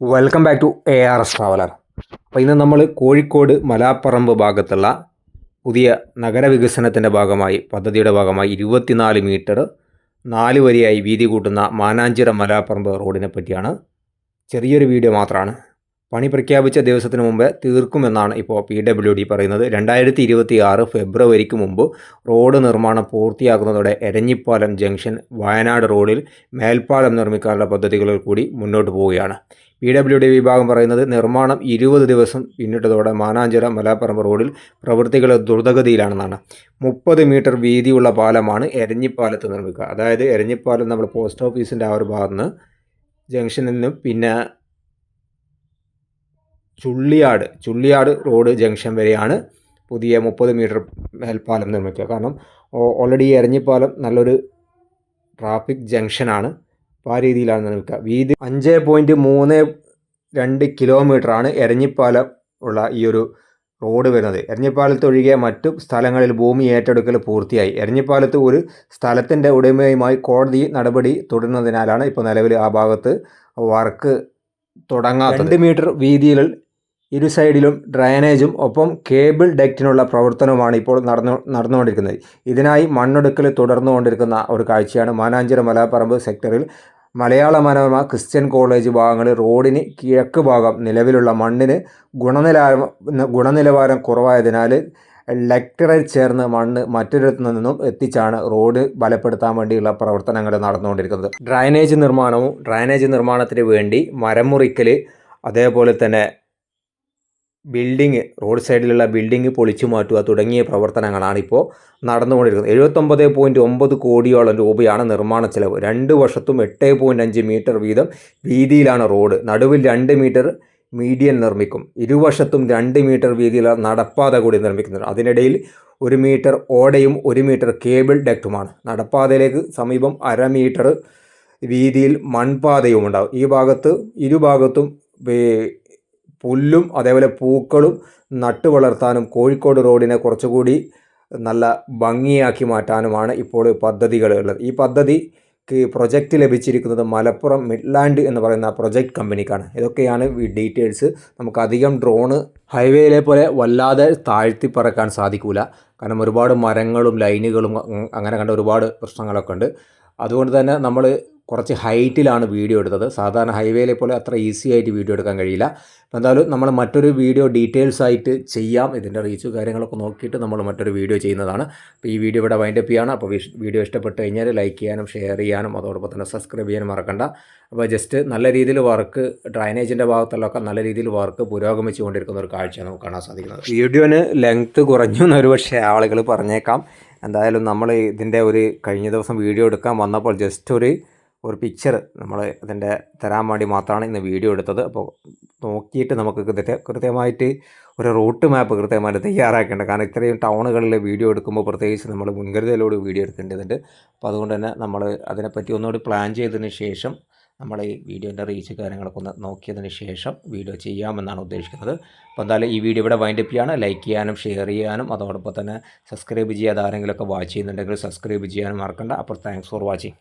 Welcome back to A R S traveller അപ്പോൾ ഇന്ന് നമ്മൾ കോഴിക്കോട് മലാപ്പറമ്പ് ഭാഗത്തുള്ള പുതിയ നഗരവികസനത്തിന്റെ ഭാഗമായി പദ്ധതിയുടെ ഭാഗമായി ഇരുപത്തിനാല് മീറ്റർ നാല് വരിയായി വീതി കൂട്ടുന്ന മാനാഞ്ചിറ മലാപ്പറമ്പ് റോഡിനെ പറ്റിയാണ് ചെറിയൊരു വീഡിയോ മാത്രമാണ് പണി പ്രഖ്യാപിച്ച ദിവസത്തിന് മുമ്പേ തീർക്കുമെന്നാണ് ഇപ്പോൾ പി ഡബ്ല്യു ഡി പറയുന്നത്. രണ്ടായിരത്തി ഇരുപത്തി ആറ് ഫെബ്രുവരിക്ക് മുമ്പ് റോഡ് നിർമ്മാണം പൂർത്തിയാക്കുന്നതോടെ എരഞ്ഞിപ്പാലം ജംഗ്ഷൻ വയനാട് റോഡിൽ മേൽപ്പാലം നിർമ്മിക്കാനുള്ള പദ്ധതികളിൽ കൂടി മുന്നോട്ട് പോവുകയാണ്. പി ഡബ്ല്യു ഡി വിഭാഗം പറയുന്നത് നിർമ്മാണം ഇരുപത് ദിവസം പിന്നിട്ടതോടെ മാനാഞ്ചിറ മലാപ്പറമ്പ് റോഡിൽ പ്രവൃത്തികൾ ദ്രുതഗതിയിലാണെന്നാണ്. മുപ്പത് മീറ്റർ വീതിയുള്ള പാലമാണ് എരഞ്ഞിപ്പാലത്ത് നിർമ്മിക്കുക. അതായത് എരഞ്ഞിപ്പാലം നമ്മൾ പോസ്റ്റ് ഓഫീസിന്റെ ആ ഒരു ഭാഗത്ത് നിന്ന് ജംഗ്ഷനിൽ നിന്നും പിന്നെ ചുള്ളിയാട് ചുള്ളിയാട് റോഡ് ജംഗ്ഷൻ വരെയാണ് പുതിയ മുപ്പത് മീറ്റർ മേൽപ്പാലം നിർമ്മിക്കുക. കാരണം ഓൾറെഡി എരഞ്ഞിപ്പാലം നല്ലൊരു ട്രാഫിക് ജംഗ്ഷനാണ് അപ്പോൾ ആ രീതിയിലാണ് നിൽക്കുക. വീതി അഞ്ച് പോയിന്റ് മൂന്ന് രണ്ട് കിലോമീറ്ററാണ് എരഞ്ഞിപ്പാലം ഉള്ള ഈ ഒരു റോഡ് വരുന്നത്. എരഞ്ഞിപ്പാലത്ത് ഒഴികെ മറ്റു സ്ഥലങ്ങളിൽ ഭൂമി ഏറ്റെടുക്കൽ പൂർത്തിയായി. എരഞ്ഞിപ്പാലത്ത് ഒരു സ്ഥലത്തിന്റെ ഉടമയുമായി കോടതി നടപടി തുടരുന്നതിനാലാണ് ഇപ്പോൾ നിലവിൽ ആ ഭാഗത്ത് വർക്ക് തുടങ്ങാത്ത രണ്ട് മീറ്റർ വീതിയിൽ ഇരു സൈഡിലും ഡ്രൈനേജും ഒപ്പം കേബിൾ ഡെക്റ്റിനുള്ള പ്രവർത്തനവുമാണ് ഇപ്പോൾ നടന്നു നടന്നുകൊണ്ടിരിക്കുന്നത്. ഇതിനായി മണ്ണെടുക്കൽ തുടർന്നുകൊണ്ടിരിക്കുന്ന ഒരു കാഴ്ചയാണ് മാനാഞ്ചിറ മലപ്പറമ്പ് സെക്ടറിൽ മലയാള മനോരമ ക്രിസ്ത്യൻ കോളേജ് ഭാഗങ്ങളിൽ റോഡിന് കിഴക്ക് ഭാഗം നിലവിലുള്ള മണ്ണിന് ഗുണനിലവാരം ഗുണനിലവാരം കുറവായതിനാൽ ലെക്ടറിൽ ചേർന്ന് മണ്ണ് മറ്റൊരിടത്തു നിന്നും എത്തിച്ചാണ് റോഡ് ബലപ്പെടുത്താൻ വേണ്ടിയുള്ള പ്രവർത്തനങ്ങൾ നടന്നുകൊണ്ടിരിക്കുന്നത്. ഡ്രൈനേജ് നിർമ്മാണവും ഡ്രൈനേജ് നിർമ്മാണത്തിന് വേണ്ടി മരം മുറിക്കൽ അതേപോലെ തന്നെ ബിൽഡിങ് റോഡ് സൈഡിലുള്ള ബിൽഡിങ് പൊളിച്ചു മാറ്റുക തുടങ്ങിയ പ്രവർത്തനങ്ങളാണ് ഇപ്പോൾ നടന്നുകൊണ്ടിരിക്കുന്നത്. എഴുപത്തൊമ്പത് പോയിന്റ് ഒമ്പത് കോടിയോളം രൂപയാണ് നിർമ്മാണ ചെലവ്. രണ്ട് വർഷത്തും എട്ട് പോയിന്റ് അഞ്ച് മീറ്റർ വീതം വീതിയിലാണ് റോഡ്. നടുവിൽ രണ്ട് മീറ്റർ മീഡിയൻ നിർമ്മിക്കും. ഇരുവശത്തും രണ്ട് മീറ്റർ വീതിയിലുള്ള നടപ്പാത കൂടി നിർമ്മിക്കുന്നുണ്ട് അതിനിടയിൽ ഒരു മീറ്റർ ഓടയും ഒരു മീറ്റർ കേബിൾ ഡക്റ്റുമാണ്. നടപ്പാതയിലേക്ക് സമീപം അര മീറ്റർ വീതിയിൽ മൺപാതയും ഉണ്ടാകും ഈ ഭാഗത്ത് ഇരുഭാഗത്തും പുല്ലും അതേപോലെ പൂക്കളും നട്ടു വളർത്താനും കോഴിക്കോട് റോഡിനെ കുറച്ചുകൂടി നല്ല ഭംഗിയാക്കി മാറ്റാനുമാണ് ഇപ്പോൾ പദ്ധതികൾ ഉള്ളത്. ഈ പദ്ധതിക്ക് പ്രൊജക്റ്റ് ലഭിച്ചിരിക്കുന്നത് മലപ്പുറം മിഡ്ലാൻഡ് എന്ന് പറയുന്ന പ്രൊജക്റ്റ് കമ്പനിക്കാണ്. ഇതൊക്കെയാണ് ഡീറ്റെയിൽസ്. നമുക്ക് അധികം ഡ്രോണ് ഹൈവേയിലെ പോലെ വല്ലാതെ താഴ്ത്തി പറക്കാൻ സാധിക്കില്ല കാരണം ഒരുപാട് മരങ്ങളും ലൈനുകളും അങ്ങനെ കണ്ട ഒരുപാട് പ്രശ്നങ്ങളൊക്കെ ഉണ്ട്. അതുകൊണ്ട് തന്നെ നമ്മൾ കുറച്ച് ഹൈറ്റിലാണ് വീഡിയോ എടുത്തത്. സാധാരണ ഹൈവേയിലെ പോലെ അത്ര ഈസി ആയിട്ട് വീഡിയോ എടുക്കാൻ കഴിയില്ല. എന്തായാലും നമ്മൾ മറ്റൊരു വീഡിയോ ഡീറ്റെയിൽസ് ആയിട്ട് ചെയ്യാം. ഇതിന്റെ റീച്ച് കാര്യങ്ങളൊക്കെ നോക്കിയിട്ട് നമ്മൾ മറ്റൊരു വീഡിയോ ചെയ്യുന്നതാണ്. അപ്പോൾ ഈ വീഡിയോ ഇവിടെ വൈൻഡപ്പ് ചെയ്യാണ്. അപ്പോൾ വീഡിയോ ഇഷ്ടപ്പെട്ട് കഴിഞ്ഞാൽ ലൈക്ക് ചെയ്യാനും ഷെയർ ചെയ്യാനും അതോടൊപ്പം തന്നെ സബ്സ്ക്രൈബ് ചെയ്യാനും മറക്കണ്ട. അപ്പോൾ ജസ്റ്റ് നല്ല രീതിയിൽ വർക്ക് ഡ്രൈനേജിന്റെ ഭാഗത്തുള്ളൊക്കെ നല്ല രീതിയിൽ വർക്ക് പുരോഗമിച്ചുകൊണ്ടിരിക്കുന്ന ഒരു കാഴ്ച നമുക്ക് കാണാൻ സാധിക്കുന്നത്. വീഡിയോന് ലെങ്ത്ത് കുറഞ്ഞു എന്നൊരു പക്ഷേ ആളുകൾ പറഞ്ഞേക്കാം. എന്തായാലും നമ്മൾ ഇതിന്റെ ഒരു കഴിഞ്ഞ ദിവസം വീഡിയോ എടുക്കാൻ വന്നപ്പോൾ ജസ്റ്റ് ഒരു ഒരു പിക്ചർ നമ്മൾ അതിന്റെ തരാൻ വേണ്ടി മാത്രമാണ് ഇന്ന് വീഡിയോ എടുത്തത്. അപ്പോൾ നോക്കിയിട്ട് നമുക്ക് കൃത്യ കൃത്യമായിട്ട് ഒരു റൂട്ട് മാപ്പ് കൃത്യമായിട്ട് തയ്യാറാക്കേണ്ട. കാരണം ഇത്രയും ടൗണുകളിൽ വീഡിയോ എടുക്കുമ്പോൾ പ്രത്യേകിച്ച് നമ്മൾ മുൻകരുതലോട് വീഡിയോ എടുക്കേണ്ടതുണ്ട്. അപ്പോൾ അതുകൊണ്ട് തന്നെ നമ്മൾ അതിനെപ്പറ്റി ഒന്നുകൂടി പ്ലാൻ ചെയ്തതിന് ശേഷം നമ്മൾ ഈ വീഡിയോന്റെ റീച്ച് കാര്യങ്ങളൊക്കെ ഒന്ന് നോക്കിയതിന് ശേഷം വീഡിയോ ചെയ്യാമെന്നാണ് ഉദ്ദേശിക്കുന്നത്. അപ്പോൾ എന്തായാലും ഈ വീഡിയോ ഇവിടെ വൈൻഡപ്പ് ചെയ്യാണ്. ലൈക്ക് ചെയ്യാനും ഷെയർ ചെയ്യാനും അതോടൊപ്പം തന്നെ സബ്സ്ക്രൈബ് ചെയ്യാതെ ആരെങ്കിലുമൊക്കെ വാച്ച് ചെയ്യുന്നുണ്ടെങ്കിൽ സബ്സ്ക്രൈബ് ചെയ്യാനും മറക്കണ്ട. അപ്പോൾ താങ്ക്സ് ഫോർ വാച്ചിങ്